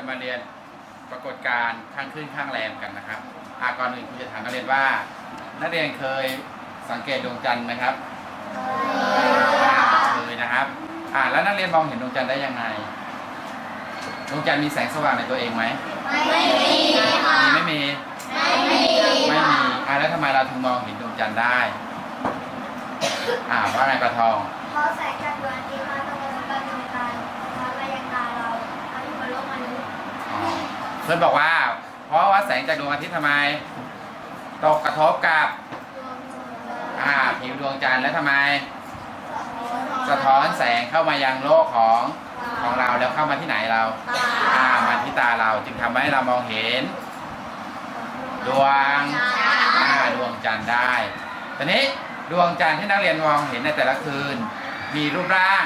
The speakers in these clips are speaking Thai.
ยวเราจะมาเรียนปรากฏการณ์ข้างขึ้นข้างแรมกันนะครับอาก่อนอื่นครูจะถามนักเรียนว่า นักเรียนเคยสังเกตดวงจันทร์ไหมครับอ่าเคยนะครับอ่าแล้วนักเรียนมองเห็นดวงจันทร์ได้ยังไงดวงจันทร์มีแสงสว่างในตัวเองไหมไม่มีค่ะมีไม่มี ไม่มีไม่มีอ่าแล้วทำไมเราถึงมองเห็นดวงจันทร์ได้อ่าว่าไงปลาทองเพราะแสงจากดวงอาทิตย์มาตรงกับดวงตามามายังตาเรามาอยู่บนโลกมนุษย์ อ๋อเพื่อนบอกว่า เพราะว่าแสงจากดวงอาทิตย์ทำไม ตกกระทบกับอ่าผิวดวงจันทร์แล้วทำไม สะท้อนแสงเข้ามายังโลกของของเราแล้วเข้ามาที่ไหนเราอ่ามาที่ตาเราจึงทำให้เรามองเห็น ดวงอ่าดวงจันทร์ได้ตอนนี้ดวงจันทร์ที่นักเรียนมองเห็นในแต่ละคืน มีรูปร่าง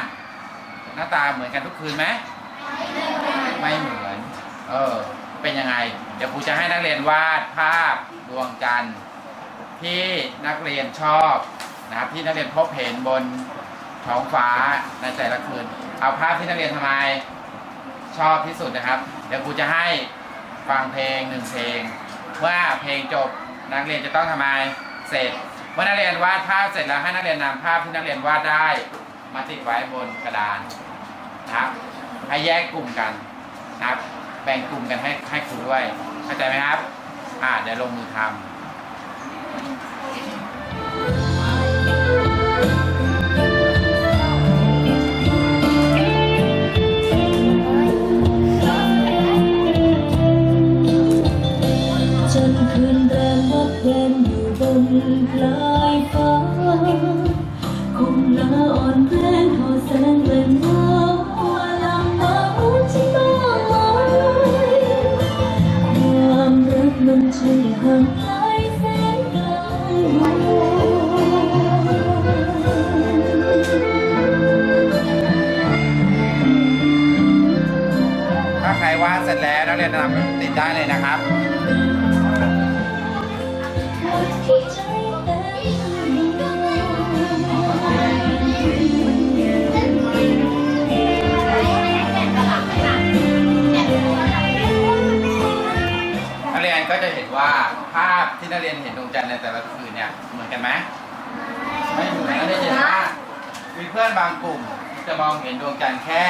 หน้าตาเหมือนกันทุกคืนไหมไม่เหมือน เออ เป็นยังไง เดี๋ยวครูจะให้นักเรียนวาดภาพดวงจันทร์ที่นักเรียนชอบนะครับที่นักเรียนพบเห็นบนท้องฟ้าในแต่ละคืน เอาภาพที่นักเรียนทำไมชอบที่สุดนะครับ เดี๋ยวครูจะให้ฟังเพลงหนึ่งเพลงเมื่อเพลงจบนักเรียนจะต้องทำไมเสร็จเมื่อนักเรียนวาดภาพเสร็จแล้วให้นักเรียนนำภาพที่นักเรียนวาดได้มาติดไว้บนกระดานนะครับให้แยกกลุ่มกันนะครับ แบ่งกลุ่มกันให้ให้ครูด้วย เข้าใจไหมครับ อ่าเดี๋ยวลงมือทำ รันห่างไกลแสนไกลถ้าใครวาดเสร็จแล้วนักเรียนนำติดได้เลยนะครับ ดวงจันทร์ในแต่ละคืนเนี่ยเหมือนกันไหมไม่เหมือนนักเรียนเห็นว่ามีเพื่อนบางกลุ่มจะมองเห็นดวงจันทร์แค่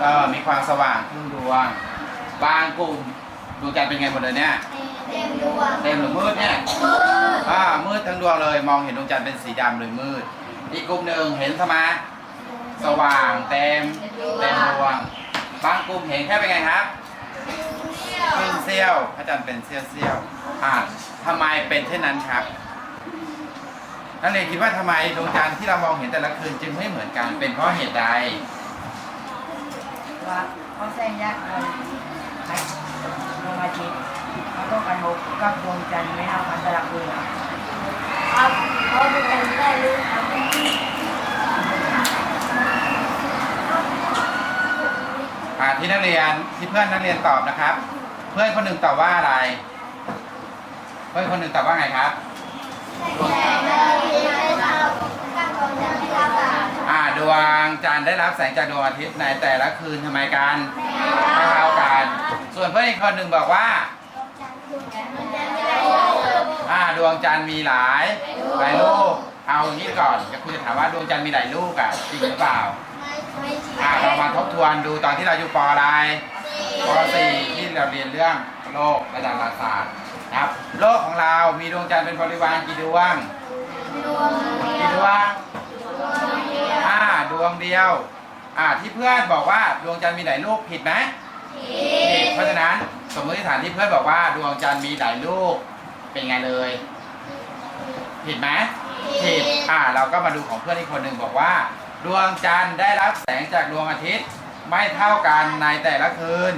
เออมีความสว่างครึ่งดวง บางกลุ่มดวงจันทร์เป็นไงหมดเลยเนี่ยเต็มดวงเต็มหรือมืดเนี่ยมืดอ่ามืดทั้งดวงเลย มองเห็นดวงจันทร์เป็นสีดำหรือมืด อีกกลุ่มหนึ่งเห็นสมาสว่างเต็มเต็มดวง บางกลุ่มเห็นแค่เป็นไงครับครึ่งเสี้ยวพระจันทร์เป็นเสี้ยวเสี้ยวๆ อ่าทำไมเป็นเช่นนั้นครับนักเรียนคิดว่าทำไมดวงจันทร์ที่เรามองเห็นแต่ละคืนจึงไม่เหมือนกันเป็นเพราะเหตุใดว่าเขาแซงยากเลยดวงอาทิตย์เขาต้องกระทบกับดวงจันทร์ไม่เท่ากันแต่ละคืนอะครับเพราะดวงจันทร์ได้รู้ครับอ่าที่นักเรียนที่เพื่อนนักเรียนตอบนะครับ เพื่อนคนหนึ่งตอบว่าอะไร เพื่อนคนหนึ่งตอบว่าไงครับดวงอาทิตย์ได้เท่าดวงจันทร์ได้รับแสงจากดวงอาทิตย์ในแต่ละคืนทำไมกันไม่เท่ากัน ส่วนเพื่อนอีกคนหนึ่งบอกว่าดวงจันทร์ไม่ได้เท่ากันอ่าดวงจันทร์มีหลายหลายลูกเอางี้ก่อนจะคุณจะถามว่าดวงจันทร์มีหลายลูกอะจริงหรือเปล่าไม่จริงอ่าเรามาทบทวนดูตอนที่เราอยู่ปอะไรปอสี่ที่เราเรียนเรื่องโลกและดาราศาสตร์ ครับ โลกของเรามีดวงจันทร์เป็นบริวารกี่ดวงดวงเดีกี่ยดววงดวงเดียวอ่าดวงเดียวอ่าที่เพื่อนบอกว่าดวงจันทร์มีหลายลูกผิดไหมผิดเพราะฉะนั้นสมมติฐานที่เพื่อนบอกว่าดวงจันทร์มีหลายลูกเป็นไงเลย ผิดไหมผิดอ่าเราก็มาดูของเพื่อนอีกคนหนึ่งบอกว่า ดวงจันทร์ได้รับแสงจากดวงอาทิตย์ไม่เท่ากันในแต่ละคืน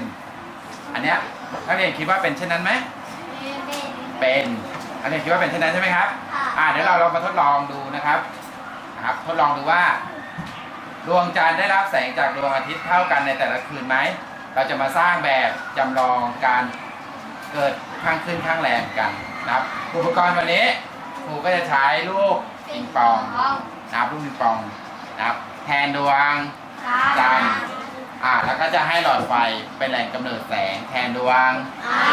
อันเนี้ยนักเรียนคิดว่าเป็นเช่นนั้นไหม เป็นนักเรียนคิดว่าเป็นเช่นนั้นใช่ไหมครับ อ่าเดี๋ยวเราลองมาทดลองดูนะครับนะครับทดลองดูว่า ดวงจันทร์ได้รับแสงจากดวงอาทิตย์เท่ากันในแต่ละคืนไหม เราจะมาสร้างแบบจำลองการเกิดข้างขึ้นข้างแรมกันนะครับ อุปกรณ์วันนี้ครูก็จะใช้ลูกปิงปองนะครับลูกปิงปองนะครับ แทนดวงจันทร์อ่าแล้วก็จะให้หลอดไฟเป็นแหล่งกำเนิดแสงแทนดวง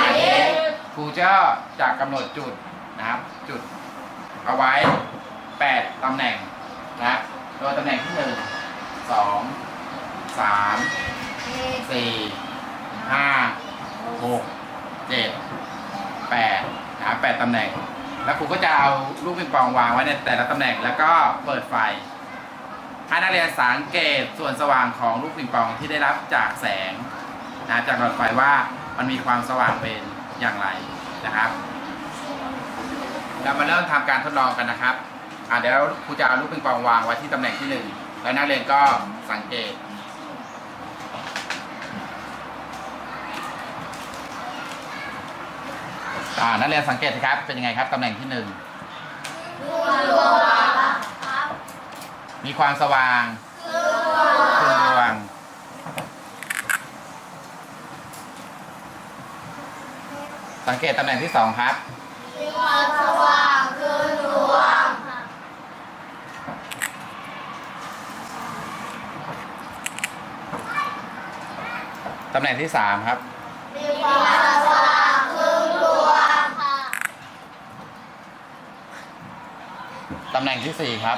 อาทิตย์ ครูก็จะกำหนดจุดนะครับ จุดเอาไว้ 8ตำแหน่งนะครับโดยตำแหน่งที่ 1 2 3สี่ห้าหกเจ็ดแปดนะครับแปดตำแหน่ง แล้วครูก็จะเอาลูกปิงปองวางไว้ในแต่ละตำแหน่งแล้วก็เปิดไฟให้นักเรียนสังเกตส่วนสว่างของลูกปิงปองที่ได้รับจากแสงนะจากหลอดไฟว่ามันมีความสว่างเป็น อย่างไรนะครับเรามาเริ่มทำการทดลองกันนะครับอ่าเดี๋ยวครูจะเอาลูกปิงปองวางไว้ที่ตำแหน่งที่หนึ่งแล้วนักเรียนก็สังเกตอ่านักเรียนสังเกตสิครับ เป็นยังไงครับตำแหน่งที่หนึ่งมีความสว่างครึ่งดวง สังเกตตำแหน่งที่สองครับตำแหน่งที่สามครับตำแหน่งที่สี่ครับ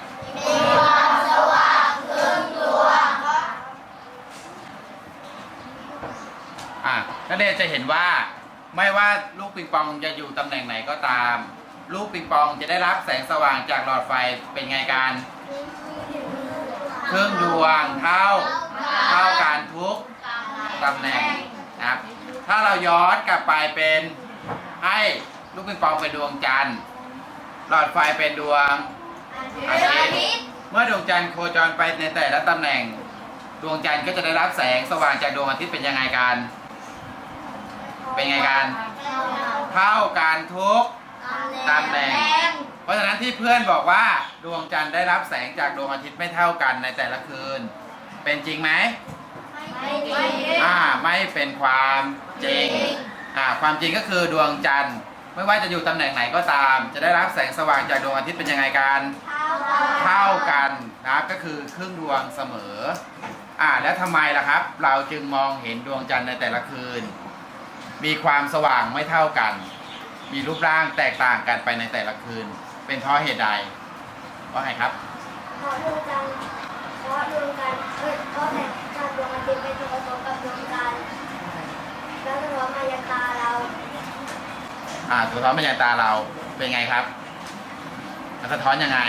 อะนักเรียนจะเห็นว่าไม่ว่าลูกปิงปองจะอยู่ตำแหน่งไหนก็ตาม ลูกปิงปองจะได้รับแสงสว่างจากหลอดไฟเป็นไงกันครึ่งดวงเท่าเท่ากันทุกตำแหน่งนะครับ ถ้าเราย้อนกลับไปเป็นให้ลูกปิงปองเป็นดวงจันทร์หลอดไฟเป็นดวง อาทิตย์เมื่อดวงจันทร์โคจรไปในแต่ละตำแหน่ง ดวงจันทร์ก็จะได้รับแสงสว่างจากดวงอาทิตย์เป็นยังไงกัน เป็นไงกัน เท่ากันทุกตำแหน่ง เพราะฉะนั้นที่เพื่อนบอกว่าดวงจันทร์ได้รับแสงจากดวงอาทิตย์ไม่เท่ากันในแต่ละคืน เป็นจริงไหมอ่าไม่เป็นความจริงอ่าความจริงก็คือดวงจันทร์ ไม่ว่าจะอยู่ตำแหน่งไหนก็ตาม จะได้รับแสงสว่างจากดวงอาทิตย์เป็นยังไงกันเท่ากันนะครับก็คือครึ่งดวงเสมออ่าแล้วทำไมล่ะครับ เราจึงมองเห็นดวงจันทร์ในแต่ละคืน มีความสว่างไม่เท่ากัน มีรูปร่างแตกต่างกันไปในแต่ละคืน เป็นเพราะเหตุใดว่าไงครับเพราะดวงจันทร์เพราะดวงจันทร์เอ้ยเพราะแสงจากดวงอาทิตย์เป็นตัวผสมกับดวงจันทร์แล้วสะท้อนมายังตาเรา อ่าสะท้อนปัญญาตาเราเป็นไงครับมันสะท้อนยังไง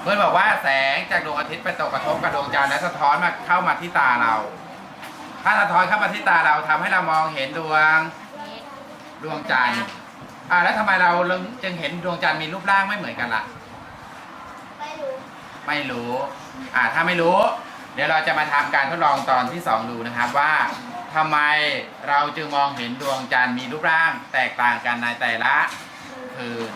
เพื่อนบอกว่าแสงจากดวงอาทิตย์ไปตกกระทบกับดวงจันทร์และสะท้อนมาเข้ามาที่ตาเรา ถ้าสะท้อนเข้ามาที่ตาเราทำให้เรามองเห็นดวงดวงจันทร์อ่าแล้วทำไมเราจึงเห็นดวงจันทร์มีรูปร่างไม่เหมือนกันล่ะ ไม่รู้ ไม่รู้ อ่าถ้าไม่รู้ เดี๋ยวเราจะมาทำการทดลองตอนที่สองดูนะครับว่า ทำไมเราจึงมองเห็นดวงจันทร์มีรูปร่างแตกต่างกันในแต่ละคืน